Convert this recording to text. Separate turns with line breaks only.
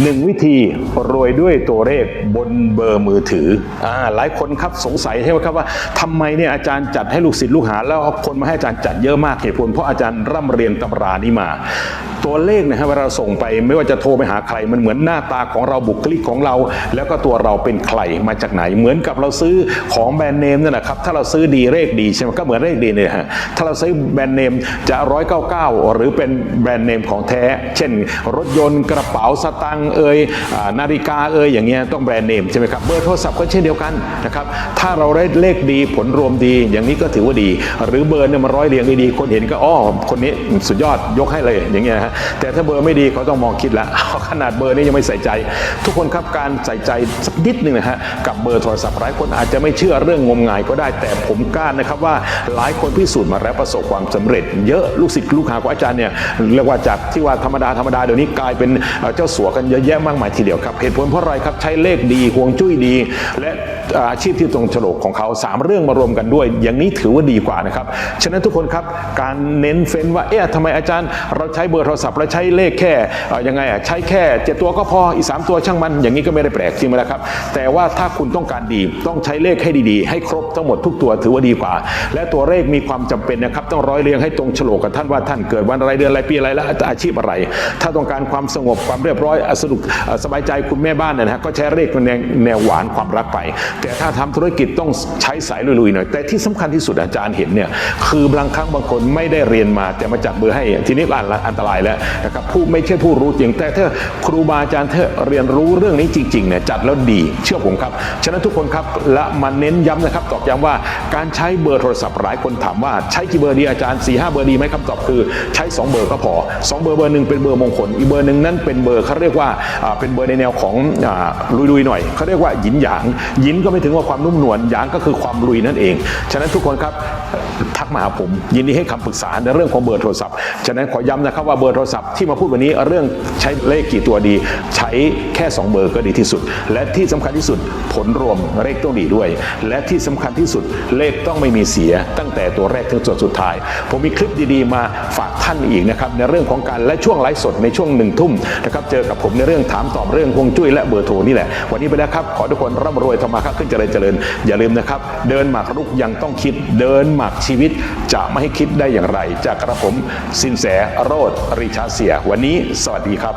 หนึ่งวิธีรวยด้วยตัวเลขบนเบอร์มือถืออ่าหลายคนครับสงสัยใช่ไหมครับว่าทำไมเนี่ยอาจารย์จัดให้ลูกศิษย์ลูกหา แล้วคนมาให้อาจารย์จัดเยอะมากเหตุผลเพราะอาจารย์ร่ำเรียนตำรานี้มา ตัวเลขนะฮะเวลาเราส่งไปไม่ว่าจะโทรไปหาใครมันเหมือนหน้าตาของเราบุคลิกของเรา แล้วก็ตัวเราเป็นใครมาจากไหน เหมือนกับเราซื้อของแบรนด์เนมนั่นแหละครับถ้าเราซื้อดีเลขดีใช่ไหมก็เหมือนเลขดีเนี่ยฮะถ้าเราซื้อแบรนด์เนมจะร้อยเก้าเก้าหรือเป็นแบรนด์เนมของแท้ เช่น รถยนต์กระเป๋าสตางค์เอ่ยนาฬิกาเอ่ยอย่างเงี้ยต้องแบรนด์เนมใช่ไหมครับเบอร์โทรศัพท์ก็เช่นเดียวกันนะครับถ้าเราได้เลขดีผลรวมดี อย่างนี้ก็ถือว่าดี หรือเบอร์เนี่ยมันร้อยเรียงดีๆคนเห็นก็อ๋อคนนี้สุดยอดยกให้เลยอย่างเงี้ยฮะแต่ถ้าเบอร์ไม่ดีเขาต้องมองคิดล้วขนาดเบอร์นี้ยังไม่ใส่ใจ ทุกคนครับการใส่ใจสักนิดหนึ่งนะฮะกับเบอร์โทรศัพท์หลายคนอาจจะไม่เชื่อเรื่องงมงายก็ได้ แต่ผมกล้านะครับว่าหลายคนพิสูจน์มาแล้วประสบความสำเร็จ เยอะลูกศิษย์ลูกหาของอาจารย์เนี่ยเรียกว่าจากที่ว่าธรรมดาธรรมดาเดี๋ยวนี้กลายเป็นเจ้าสัวกันเยอะแยะมากมายทีเดียวครับ เหตุผลเพราะอะไรครับใช้เลขดีห่วงจุ้ยดี และ อาชีพที่ตรงโฉลกของเขาสามเรื่องมารวมกันด้วย อย่างนี้ถือว่าดีกว่านะครับ ฉะนั้นทุกคนครับ การเน้นเฟ้นว่า เอ๊ะทำไมอาจารย์ เราใช้เบอร์โทรศัพท์เราใช้เลขแค่เอ่อยังไงอะใช้แค่เจ็ดตัวก็พออีกสามตัวช่างมัน อย่างนี้ก็ไม่ได้แปลกจริงไหมล่ะครับ แต่ว่าถ้าคุณต้องการดีต้องใช้เลขให้ดีๆ ให้ครบทั้งหมดทุกตัวถือว่าดีกว่า และตัวเลขมีความจำเป็นนะครับต้องร้อยเรียงให้ตรงโฉลกกับท่านว่าท่านเกิดวันอะไรเดือนอะไรปีอะไรและอาชีพอะไร ถ้าต้องการความสงบความเรียบร้อยสนุกสบายใจคุณแม่บ้านเนยนะฮะก็ใช้เลขแนวหวานความรักไปแต่ถ้าทำธุรกิจต้องใช้สายลุยๆหน่อย แต่ที่สำคัญที่สุดอาจารย์เห็นเนี่ยคือบางครั้งบางคนไม่ได้เรียนมา แต่มาจัดเบอร์ให้ทีนี้อันอันตรายแล้วนะครับผู้ไม่ใช่ผู้รู้จริง แต่ถ้าครูบาอาจารย์เธอเรียนรู้เรื่องนี้จริงๆเนี่ยจัดแล้วดีเชื่อผมครับฉะนั้นทุกคนครับและมาเน้นย้ำนะครับตอกย้ำว่าการใช้เบอร์โทรศัพท์หลายคนถามว่าใช้กี่เบอร์ดีอาจารย์4ี่ห้าเบอร์ดีไหมคำตอบคือใช้ 2 เบอร์ก็พอ 2 เบอร์เบอร์หนึ่งเป็นเบอร์มงคลอีกเบอร์หนึ่งนั่นเป็นเบอร์เขาเรียกว่าเป็นเบอร์ในแนวของอลุยๆหน่อยเขาเรียกว่าหยินหยางหยินก็ไม่ถึงว่าความนุ่มนวลหยางก็คือความลุยนั่นเอง ฉะนั้นทุกคนครับทักมาหาผม ยินดีให้คำปรึกษาในเรื่องของเบอร์โทรศัพท์ ฉะนั้นขอย้ำนะครับว่าเบอร์โทรศัพท์ที่มาพูดวันนี้เรื่องใช้เลขกี่ตัวดี ใช้แค่ 2 เบอร์ก็ดีที่สุด และที่สำคัญที่สุดผลรวมเลขต้องดีด้วย และที่สำคัญที่สุดเลขต้องไม่มีเสีย ตั้งแต่ตัวแรกถึงตัวสุดท้าย ผมมีคลิปดีๆ มาฝากท่านอีกนะครับในเรื่องของการและช่วงไลฟ์สดในช่วงหนึ่งทุ่มนะครับเจอกับผมในเรื่องถามตอบเรื่องฮวงจุ้ยและเบอร์โทรนี่แหละวันนี้ไปแล้วครับขอทุกคนร่ำรวยธรรมาค้าขึ้นเจริญเจริญ อย่าลืมนะครับ เดินหมากรุกยังต้องคิด เดินหมากชีวิตจะไม่ให้คิดได้อย่างไร จากกระผมสินแสโรดริชาเสีย วันนี้สวัสดีครับ